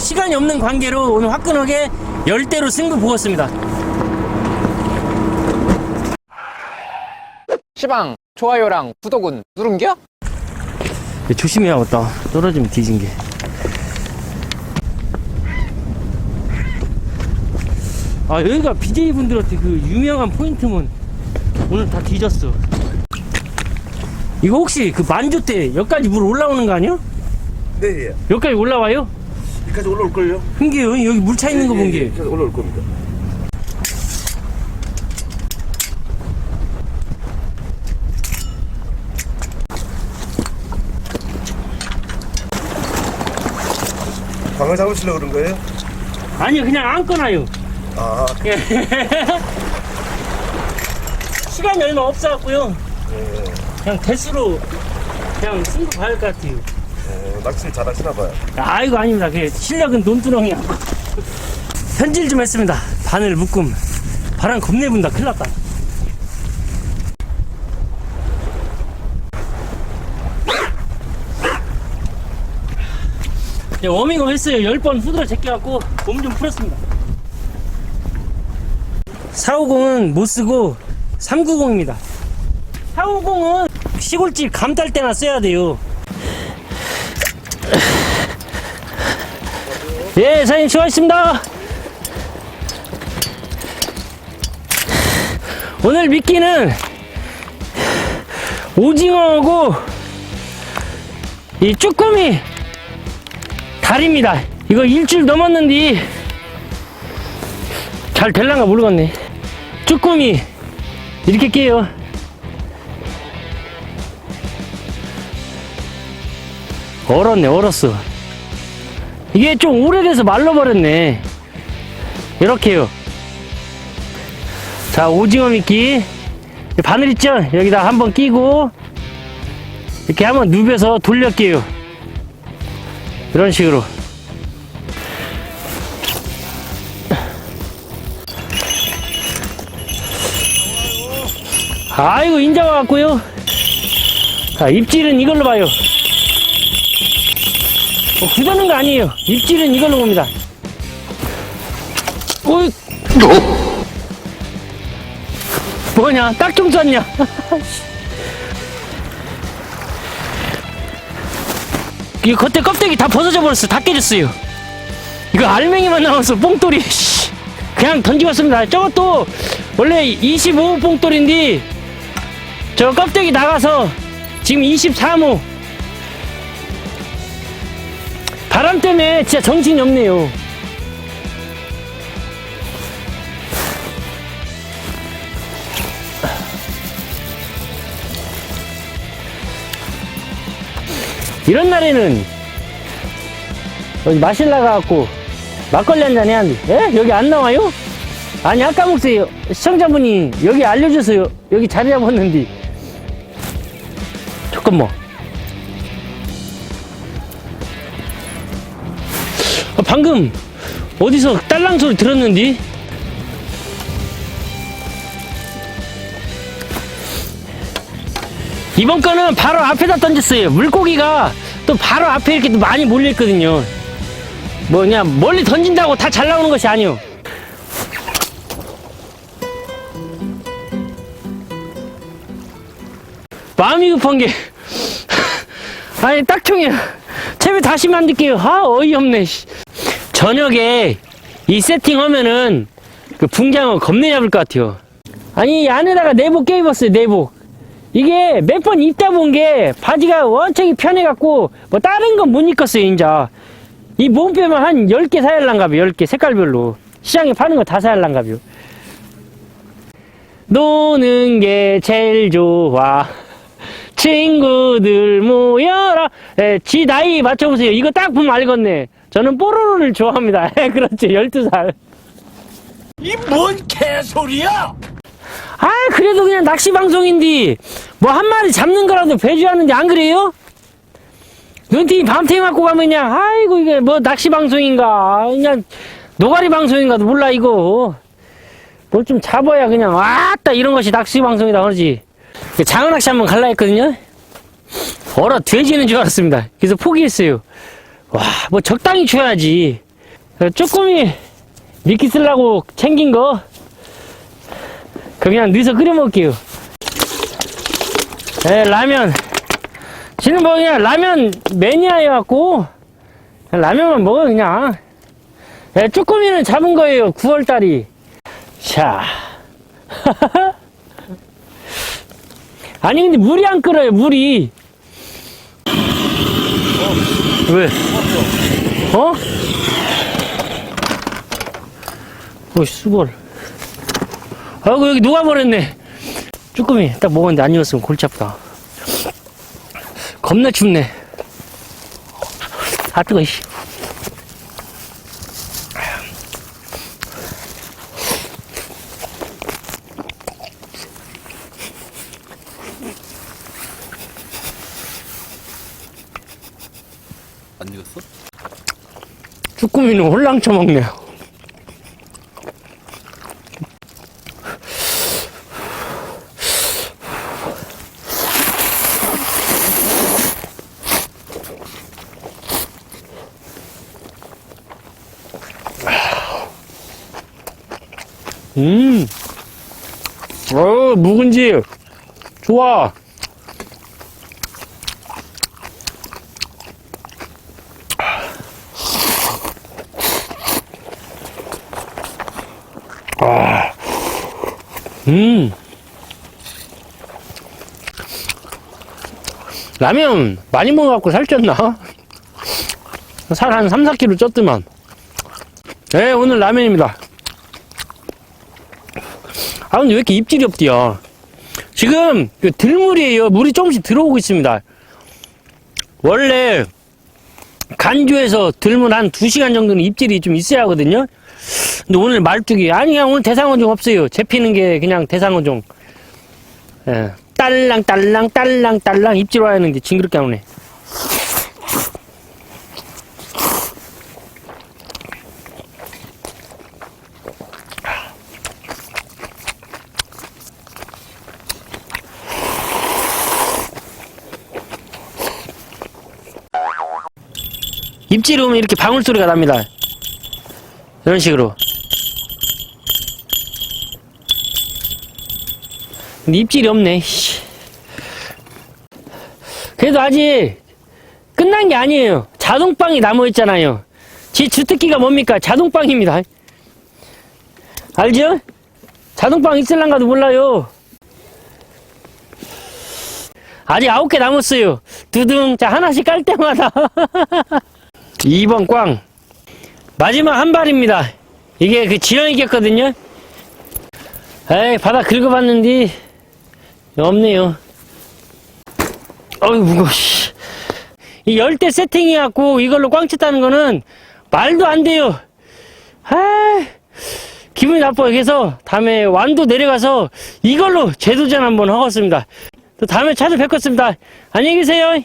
시간이 없는 관계로 오늘 화끈하게 열대로 승부 보았습니다. 시방 좋아요랑 구독은 누른겨? 조심해야겠다. 떨어지면 뒤진 게. 아 여기가 BJ 분들한테 그 유명한 포인트면 오늘 다 뒤졌어. 이거 혹시 그 만조 때 여기까지 물 올라오는 거 아니야? 네, 예. 여기까지 올라와요? 여기까지 올라올걸요? 흥기요 여기 물 차 있는 거본 예, 예, 게. 여기까지 올라올 겁니다. 광어 잡으시려고 그런 거예요? 아니요 그냥 안 꺼놔요. 아, 예. 시간이 얼마 없어갖고요. 예. 그냥 대수로 그냥 승부 봐야 할 것 같아요. 어, 낚시를 잘 하시나 봐요. 아이고 아닙니다. 그 실력은 논두렁이야. 현질 좀 했습니다. 바늘 묶음. 바람 겁내 분다. 큰일 났다. 네, 워밍업 했어요. 10번 후드려 제껴갖고 몸 좀 풀었습니다. 450은 못 쓰고 390입니다. 450은 시골집 감딸 때나 써야 돼요. 예, 사장님 수고하셨습니다. 오늘 미끼는 오징어하고 이 쭈꾸미 다리입니다. 이거 일주일 넘었는데 잘 될란가 모르겠네. 쭈꾸미 이렇게 깨요. 얼었네, 얼었어. 이게 좀 오래돼서 말라버렸네. 이렇게요. 자, 오징어 미끼. 바늘 있죠? 여기다 한번 끼고, 이렇게 한번 누벼서 돌려게요. 이런 식으로. 아이고, 인자 와갖고요. 자, 입질은 이걸로 봐요. 뭐 굳어는 거 아니에요. 입질은 이걸로 봅니다. 어이. 뭐냐? 딱좀 쐈냐? 이거 겉에 껍데기 다 벗어져 버렸어. 다 깨졌어요. 이거 알맹이만 나와서 뽕돌이. 씨. 그냥 던지었습니다. 저것도 원래 25호 뽕돌인데 저 껍데기 나가서 지금 23호. 진짜 정신이 없네요. 이런 날에는 여기 마실 나가갖고 막걸리 한 잔 해야 돼. 예? 여기 안 나와요? 아니 아까 목소리 시청자분이 여기 알려줘서요. 여기 자리 잡았는데 잠깐만. 방금 어디서 딸랑 소리 들었는데? 이번 거는 바로 앞에다 던졌어요. 물고기가 또 바로 앞에 이렇게 또 많이 몰려있거든요. 뭐냐, 멀리 던진다고 다 잘 나오는 것이 아니요. 마음이 급한 게, 아니, 딱총이야. 채비 다시 만들게요. 아, 어이없네. 씨. 저녁에 이 세팅하면은 그 붕장어 겁내 잡을 것 같아요. 아니, 이 안에다가 내복 껴입었어요, 내복. 이게 몇 번 입다 본 게 바지가 원청이 편해갖고 뭐 다른 건 못 입겠어요, 인자. 이 몸빼만 한 10개 사야할란가봐요, 10개 색깔별로. 시장에 파는 거 다 사야할란가봐요. 노는 게 제일 좋아. 친구들 모여라. 예, 지 나이 맞춰보세요. 이거 딱 보면 알겠네. 저는 뽀로로를 좋아합니다. 예, 그렇죠. 12살. 이 뭔 개소리야! 아, 그래도 그냥 낚시 방송인데, 뭐 한 마리 잡는 거라도 배주하는데 안 그래요? 눈팅이 밤탱이 맞고 가면 그냥, 아이고, 이게 뭐 낚시 방송인가, 그냥 노가리 방송인가도 몰라, 이거. 뭘 좀 잡아야 그냥, 왔다, 이런 것이 낚시 방송이다, 그러지. 장어 낚시 한번 갈라 했거든요? 얼어 돼지는 줄 알았습니다. 그래서 포기했어요. 와, 뭐 적당히. 어, 쭈꾸미 미끼 쓰려고 챙긴 거 그냥 넣어서 끓여 먹을게요. 에 라면. 지금 뭐 그냥 라면 매니아여갖고 라면만 먹어 그냥. 에 쭈꾸미는 잡은 거예요. 9월달이. 자. 아니 근데 물이 안 끓어요. 물이. 왜? 어? 어, 수걸. 아이고, 여기 누가 버렸네. 쭈꾸미 딱 먹었는데 안 익었으면 골치 아프다. 겁나 춥네. 아, 뜨거, 씨. 안 익었어? 쭈꾸미는 홀랑 쳐먹네요. 음, 어, 묵은지, 좋아. 음. 라면 많이 먹어갖고 살쪘나? 살 한 3, 4kg 쪘더만. 네, 오늘 라면입니다. 아, 근데 왜 이렇게 입질이 없디요? 지금 그 들물이에요. 물이 조금씩 들어오고 있습니다. 원래 간주에서 들물 한 2시간 정도는 입질이 좀 있어야 하거든요. 근데 오늘 말뚝이 아니 그냥 오늘 대상어종 없어요. 잡히는 게 그냥 대상어종. 예. 딸랑 딸랑 딸랑 딸랑 입질 와야 하는데 징그럽게 안 오네. 입질이 오면 이렇게 방울 소리가 납니다. 이런 식으로. 입질이 없네. 씨. 그래도 아직 끝난 게 아니에요. 자동빵이 남아있잖아요. 제 주특기가 뭡니까? 자동빵입니다. 알죠? 자동빵 있을란가도 몰라요. 아직 아홉 개 남았어요. 두둥. 자, 하나씩 깔 때마다. 2번 꽝. 마지막 한 발입니다. 이게 그 지렁이 꼈거든요. 에이, 바다 긁어봤는데, 없네요. 어이, 무거워, 씨. 이 열대 세팅해갖고 이걸로 꽝 쳤다는 거는 말도 안 돼요. 아 기분이 나빠요. 그래서 다음에 완도 내려가서 이걸로 재도전 한번 하겠습니다. 또 다음에 찾아뵙겠습니다. 안녕히 계세요.